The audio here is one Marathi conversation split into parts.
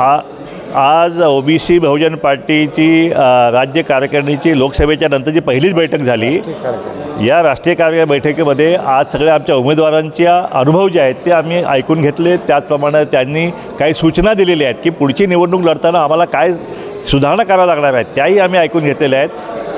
आ आज ओ बी सी बहुजन पार्टीची राज्य कार्यकारिणीची लोकसभेच्या नंतरची पहिलीच बैठक झाली. या राष्ट्रीय कार्य बैठकीमध्ये आज सगळ्या आमच्या उमेदवारांच्या अनुभव जे आहेत ते आम्ही ऐकून घेतले. त्याचप्रमाणे त्यांनी काही सूचना दिलेल्या आहेत की पुढची निवडणूक लढताना आम्हाला काय सुधारणा कराव्या लागणार आहेत त्याही आम्ही ऐकून घेतलेल्या आहेत.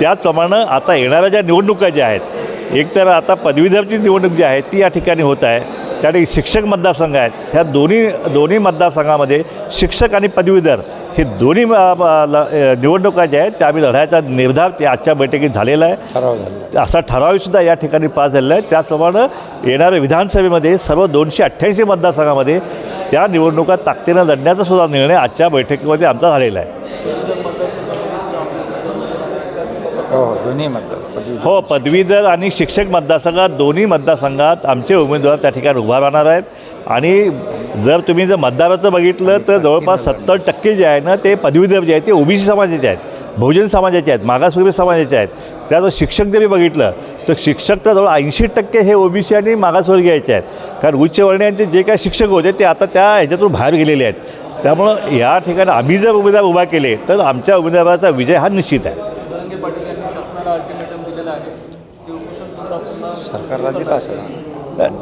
त्याचप्रमाणे आता येणाऱ्या ज्या निवडणुका ज्या आहेत एकतर आता पदवीधरची निवडणूक जी आहे ती या ठिकाणी होत आहे. त्यासाठी शिक्षक मतदारसंघ आहेत. ह्या दोन्ही दोन्ही मतदारसंघामध्ये शिक्षक आणि पदवीधर हे दोन्ही निवडणुका ज्या आहेत. त्या आम्ही लढायचा निर्धार ते आजच्या बैठकीत झालेला आहे. असा ठरावसुद्धा या ठिकाणी पास झालेला आहे. त्याचप्रमाणे येणाऱ्या विधानसभेमध्ये सर्व दोनशे अठ्ठ्याऐंशी मतदारसंघामध्ये त्या निवडणुका ताकदीनं लढण्याचा सुद्धा निर्णय आजच्या बैठकीमध्ये आमचा झालेला आहे. हो हो दोन्ही मतदार हो पदवीधर आणि शिक्षक मतदारसंघात दोन्ही मतदारसंघात आमचे उमेदवार त्या ठिकाणी उभा राहणार आहेत. आणि जर तुम्ही जर मतदाराचं बघितलं तर जवळपास सत्तर टक्के जे आहे ना ते पदवीधर जे आहेत ते ओबीसी समाजाचे आहेत बहुजन समाजाचे आहेत मागासवर्गीय समाजाचे आहेत. त्यात शिक्षक जरी बघितलं तर शिक्षक तर जवळ ऐंशी टक्के हे ओबीसी आणि मागासवर्गीयाचे आहेत. कारण उच्च वर्णीयांचे जे काही शिक्षक होते ते आता त्या ह्याच्यातून बाहेर गेलेले आहेत. त्यामुळं या ठिकाणी आम्ही जर उमेदवार उभा केले तर आमच्या उमेदवाराचा विजय हा निश्चित आहे. धनंजय पाटील यांनी शासनाला अल्टिमेटम दिलेलं आहे. ते उपोषण सुद्धा पुन्हा सरकारला दिला असेल.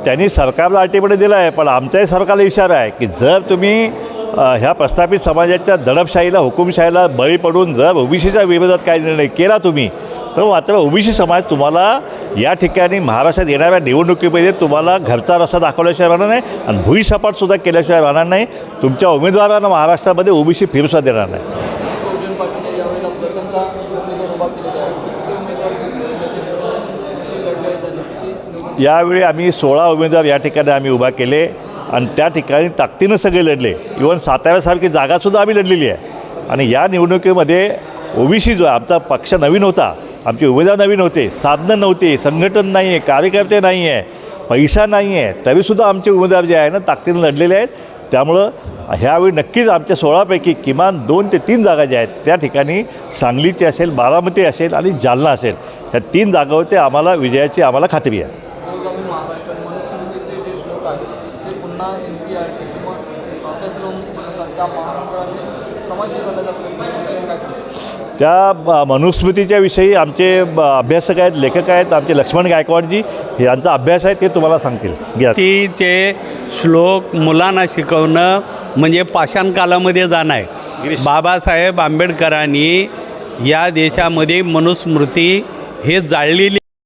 त्यांनी सरकारला अल्टिमेट दिला आहे पण आमच्याही सरकारला इशारा आहे की जर तुम्ही ह्या प्रस्थापित समाजाच्या दडपशाहीला हुकुमशाहीला बळी पडून जर ओबीसीच्या विरोधात काही निर्णय केला तुम्ही तर मात्र ओबीसी समाज तुम्हाला या ठिकाणी महाराष्ट्रात येणाऱ्या निवडणुकीमध्ये तुम्हाला घरचा रस्ता दाखवल्याशिवाय राहणार नाही आणि भुईसपाटसुद्धा केल्याशिवाय राहणार नाही. तुमच्या उमेदवारांना महाराष्ट्रामध्ये ओबीसी फिरसा देणार नाही बहुजन पार्टीने यावेळेला प्रथमतः उमेदवार उभा केलेले आहे किती उमेदवार त्याच्या लढले आहेत आणि किती निवडणूक यावेळी आम्ही सोळा उमेदवार या ठिकाणी आम्ही उभा केले आणि त्या ठिकाणी ताकदीनं सगळे लढले. इवन साताऱ्यासारखी जागासुद्धा आम्ही लढलेली आहे. आणि या निवडणुकीमध्ये ओबीसी जो आहे आमचा पक्ष नवीन होता आमचे उमेदवार नवीन होते साधनं नव्हते संघटन नाही आहे कार्यकर्ते नाही आहे पैसा नाही आहे तरीसुद्धा आमचे उमेदवार जे आहे ना ताकदीनं लढलेले आहेत. त्यामुळं ह्यावेळी नक्कीच आमच्या सोळापैकी किमान दोन ते तीन जागा ज्या आहेत त्या ठिकाणी सांगलीची असेल बारामती असेल आणि जालना असेल ह्या तीन जागावरती आम्हाला विजयाची आम्हाला खात्री आहे. आहेत ते पुन्हा एन सी आर टी किंवा अभ्यासक्रम त्या महामंडळाने समाविष्ट करण्याचा प्रयत्न. काय त्या मनुस्मृतीच्या विषयी आमचे ब- अभ्यासक आहेत लेखक आहेत आमचे लक्ष्मण गायकवाडजी यांचा अभ्यास आहे ते तुम्हाला सांगतील. घ्या. तीचे श्लोक मुलांना शिकवणं म्हणजे पाषाण कालामध्ये जाणं आहे. बाबासाहेब आंबेडकरांनी या देशामध्ये मनुस्मृती हे जाळलेली